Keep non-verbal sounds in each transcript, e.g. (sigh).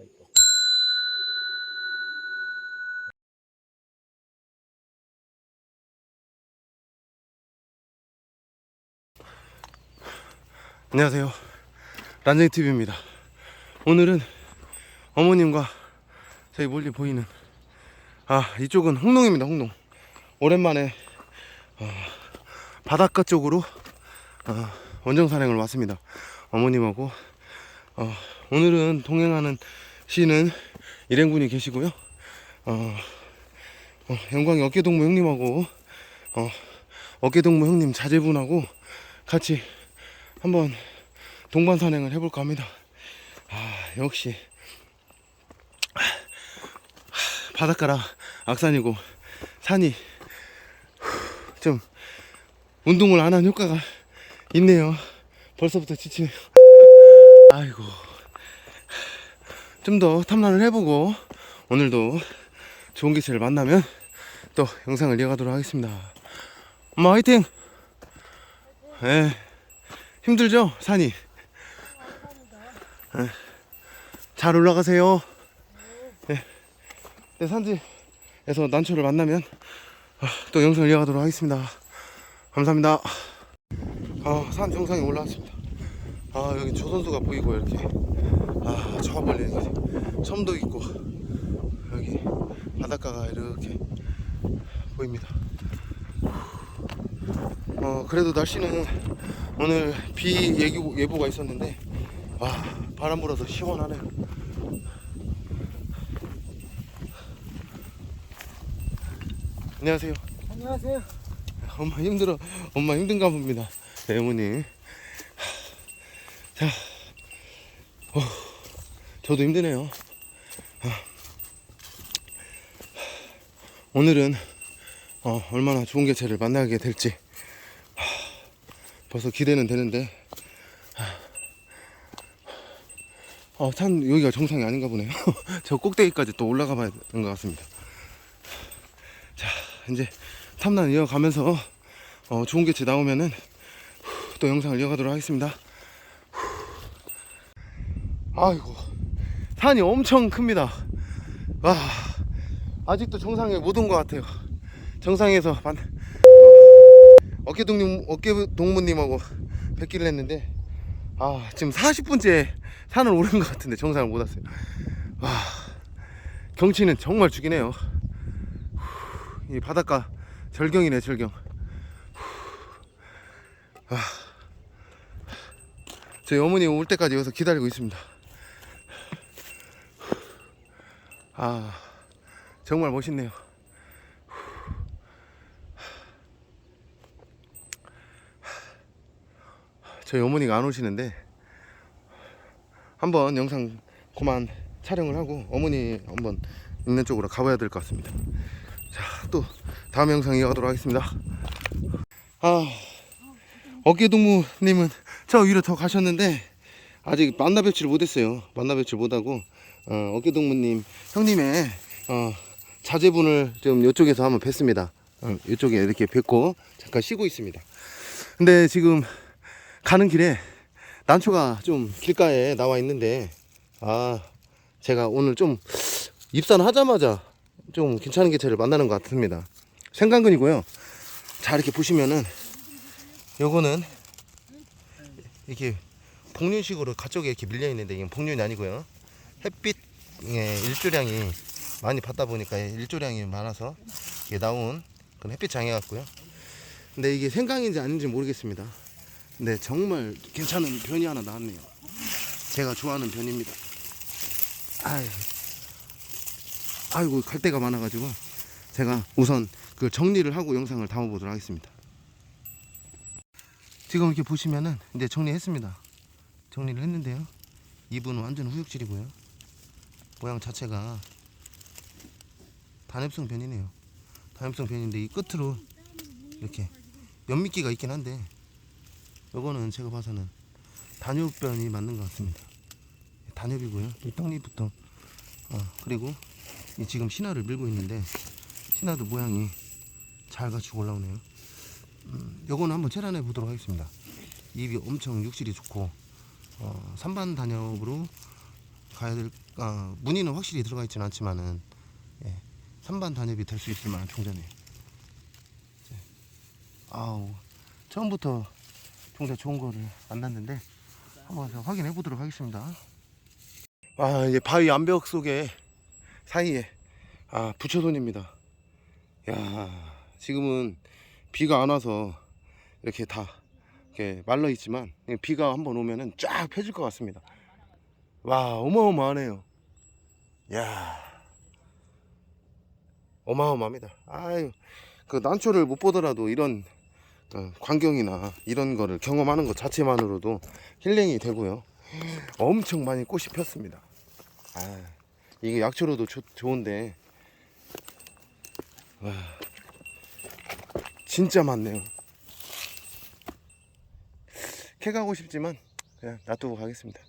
수가 있고. 안녕하세요. 란쟁TV입니다. 오늘은 어머님과 저기 멀리 보이는, 아, 이쪽은 홍농입니다, 홍농. 오랜만에, 어, 바닷가 쪽으로, 어, 원정산행을 왔습니다. 어머님하고, 어, 오늘은 동행하는 씨는 일행분이 계시고요. 어, 어, 영광이 어깨동무 형님하고, 어, 어깨동무 형님 자제분하고 같이 한번 동반 산행을 해볼까 합니다. 아, 역시 아, 바닷가라 악산이고 산이 좀 운동을 안 한 효과가 있네요. 벌써부터 지치네요. 아이고 좀 더 탐란을 해보고 오늘도 좋은 기체를 만나면 또 영상을 이어가도록 하겠습니다. 엄마 화이팅! 예. 힘들죠? 산이. 예. 잘 올라가세요. 예. 네, 산지에서 난초를 만나면 아, 또 영상을 이어가도록 하겠습니다. 감사합니다. 아, 산 정상에 올라왔습니다. 아, 여기 조선소가 보이고 이렇게. 아, 저 멀리 이렇게 섬도 있고 여기 바닷가가 이렇게 보입니다. 어 그래도 날씨는 오늘 비 예고, 예보가 있었는데 와 바람 불어서 시원하네요. 안녕하세요. 안녕하세요. 엄마 힘들어 엄마 힘든가 봅니다. 네 어머니 자 어, 저도 힘드네요. 아. 오늘은 어, 얼마나 좋은 개체를 만나게 될지. 하, 벌써 기대는 되는데. 어, 참 여기가 정상이 아닌가 보네요. (laughs) 저 꼭대기까지 또 올라가 봐야 되는 것 같습니다. 자 이제 탐난 이어가면서 어, 좋은 개체 나오면은 후, 또 영상을 이어가도록 하겠습니다. 후. 아이고 산이 엄청 큽니다 와 아직도 정상에 못 온 것 같아요 정상에서 만, 어깨동님 어깨동무님하고 뵙기를 했는데 아 지금 40분째 산을 오른 것 같은데 정상을 못 왔어요. 와 경치는 정말 죽이네요. 후, 이 바닷가 절경이네 절경. 후, 아, 저희 어머니 올 때까지 여기서 기다리고 있습니다. 아 정말 멋있네요. 저희 어머니가 안 오시는데 한번 영상 그만 촬영을 하고 어머니 한번 있는 쪽으로 가봐야 될 것 같습니다. 자, 또 다음 영상 이어가도록 하겠습니다. 아, 어깨동무님은 저 위로 더 가셨는데 아직 만나 뵙지를 못했어요. 만나 뵙지를 못하고 어, 어깨동무님 형님의 어, 자제분을 좀 이쪽에서 한번 뵀습니다. 어, 이쪽에 이렇게 뵙고 잠깐 쉬고 있습니다. 근데 지금 가는 길에 난초가 좀 길가에 나와 있는데 아 제가 오늘 좀 입산하자마자 좀 괜찮은 개체를 만나는 것 같습니다 생강근이고요 자 이렇게 보시면은 요거는 이렇게 복륜식으로 가쪽에 이렇게 밀려 있는데 이건 복륜이 아니고요 햇빛 의 일조량이 많이 받다 보니까 일조량이 많아서 이게 나온 그런 햇빛 장애 같고요 근데 이게 생강인지 아닌지 모르겠습니다 네, 정말 괜찮은 변이 하나 나왔네요. 제가 좋아하는 변입니다. 아유, 아이고 갈 데가 많아가지고 제가 우선 그 정리를 하고 영상을 담아보도록 하겠습니다. 지금 이렇게 보시면은 이제 정리했습니다. 정리를 했는데요. 이분 완전 후육질이고요. 모양 자체가 단엽성 변이네요. 단엽성 변인데 이 끝으로 이렇게 연미끼가 있긴 한데 요거는 제가 봐서는 단엽변이 맞는 것 같습니다. 단엽이고요. 이 떡잎부터 어, 그리고 이 지금 신화를 밀고 있는데 신화도 모양이 잘 갖추고 올라오네요. 음, 요거는 한번 체란해 보도록 하겠습니다. 잎이 엄청 육질이 좋고 어, 산반 단엽으로 가야 될 아, 무늬는 확실히 들어가 있지는 않지만은 예, 산반 단엽이 될 수 있을 만한 종자네요. 예. 아우 처음부터 종자 좋은 거를 만났는데 한번 확인해 보도록 하겠습니다. 아 이제 바위 암벽 속에 사이에 아 부처손입니다. 야 지금은 비가 안 와서 이렇게 다 이렇게 말라 있지만 비가 한번 오면은 쫙 펴질 것 같습니다. 와 어마어마하네요. 야 어마어마합니다. 아유 그 난초를 못 보더라도 이런 어, 광경이나 이런 거를 경험하는 것 자체만으로도 힐링이 되고요. 엄청 많이 꽃이 폈습니다. 아, 이게 약초로도 좋, 좋은데, 와, 진짜 많네요. 캐가고 싶지만 그냥 놔두고 가겠습니다.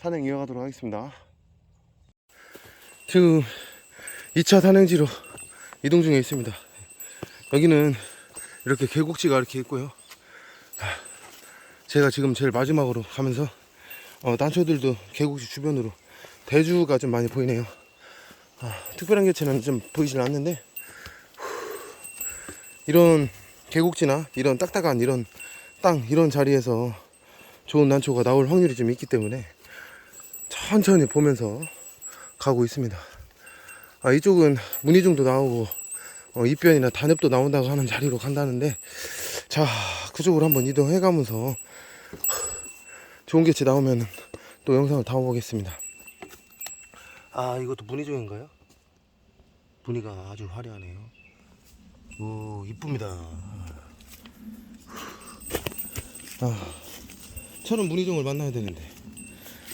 또 산행 이어가도록 하겠습니다. 지금 2차 산행지로 이동 중에 있습니다. 여기는 이렇게 계곡지가 이렇게 있고요. 제가 지금 제일 마지막으로 가면서 어, 난초들도 계곡지 주변으로 대주가 좀 많이 보이네요. 아, 특별한 개체는 좀 보이질 않는데 후, 이런 계곡지나 이런 딱딱한 이런 땅 이런 자리에서 좋은 난초가 나올 확률이 좀 있기 때문에 천천히 보면서 가고 있습니다. 아, 이쪽은 무늬종도 나오고 어, 입변이나 단엽도 나온다고 하는 자리로 간다는데 자 그쪽으로 한번 이동해 가면서 좋은 개체 나오면 또 영상을 담아보겠습니다 아 이것도 무늬종인가요? 무늬가 아주 화려하네요 오 이쁩니다 아 저런 무늬종을 만나야 되는데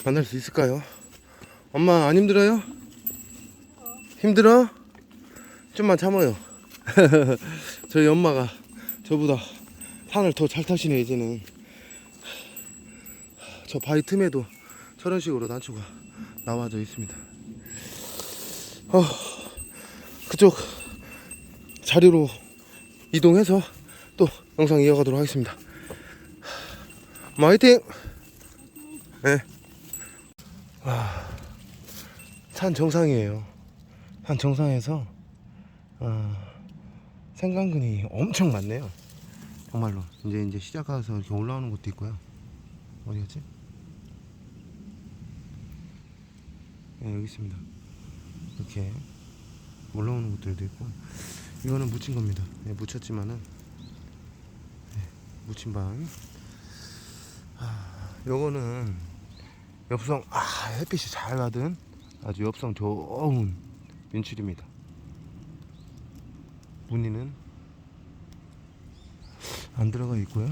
만날 수 있을까요? 엄마 안 힘들어요? 힘들어? 좀만 참아요 (laughs) 저희 엄마가 저보다 산을 더 잘 타시네 이제는 저 바위 틈에도 저런 식으로 난초가 나와져 있습니다 어, 그쪽 자리로 이동해서 또 영상 이어가도록 하겠습니다 엄마 화이팅 네. 와, 산 정상이에요 산 정상에서 어, 생강근이 엄청 많네요. 정말로 이제 이제 시작해서 이렇게 올라오는 것도 있고요. 어디였지? 네, 여기 있습니다. 이렇게 올라오는 것들도 있고 이거는 묻힌 겁니다. 네, 묻혔지만은 네, 묻힌 반. 아, 요거는 엽성 아 햇빛이 잘 받은 아주 엽성 좋은 민출입니다. 무늬는 안 들어가 있고요.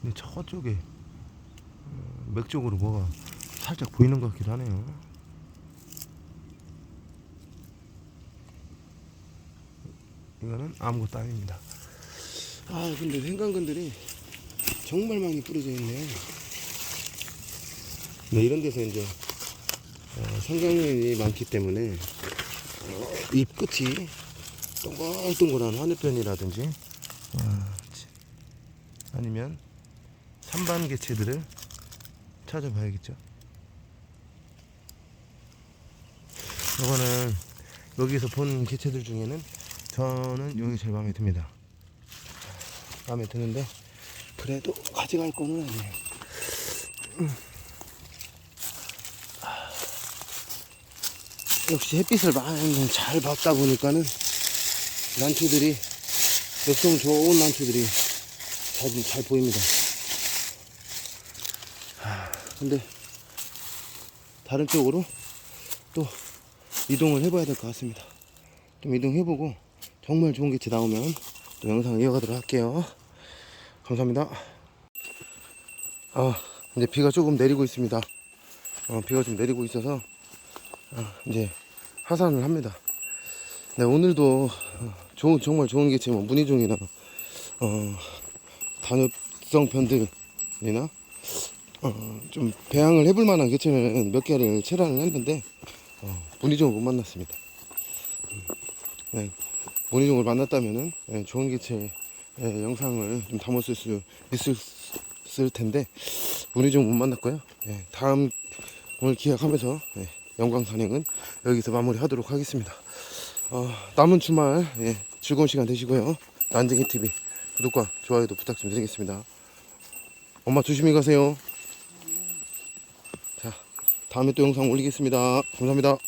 근데 저쪽에 어, 맥 쪽으로 뭐가 살짝 보이는 것 같기도 하네요. 이거는 아무것도 아닙니다. 아 근데 생강근들이 정말 많이 뿌려져 있네요. 네, 이런 데서 이제 어, 생강근이 많기 때문에 잎 끝이 동글동글한 아, 참. 아니면 산반 개체들을 찾아봐야겠죠. 이거는 여기서 본 개체들 중에는 저는 여기 제일 마음에 듭니다. 마음에 드는데 그래도 가져갈 거는 아니에요. 역시 햇빛을 많이 잘 받다 보니까는 난초들이 엽성 좋은 난초들이 잘, 잘 보입니다. 하, 근데 다른 쪽으로 또 이동을 해봐야 될 것 같습니다. 좀 이동해보고 정말 좋은 개체 나오면 또 영상을 이어가도록 할게요. 감사합니다. 아, 이제 비가 조금 내리고 있습니다. 어, 비가 좀 내리고 있어서 아, 이제 하산을 합니다. 네, 오늘도 어, 좋은, 정말 좋은 게 지금 무늬종이나 어, 단엽성 편들이나 어, 좀 배양을 해볼 만한 개체는 몇 개를 체란을 했는데 어, 무늬종을 못 만났습니다. 음, 네, 무늬종을 만났다면은 네, 좋은 개체 의 영상을 좀 담았을 수 있을 텐데 무늬종 못 만났고요. 네, 다음 오늘 기약하면서 네, 영광 산행은 여기서 마무리하도록 하겠습니다. 어, 남은 주말 예, 즐거운 시간 되시고요. 난쟁이 TV 구독과 좋아요도 부탁 좀 드리겠습니다. 엄마 조심히 가세요. 자, 다음에 또 영상 올리겠습니다. 감사합니다.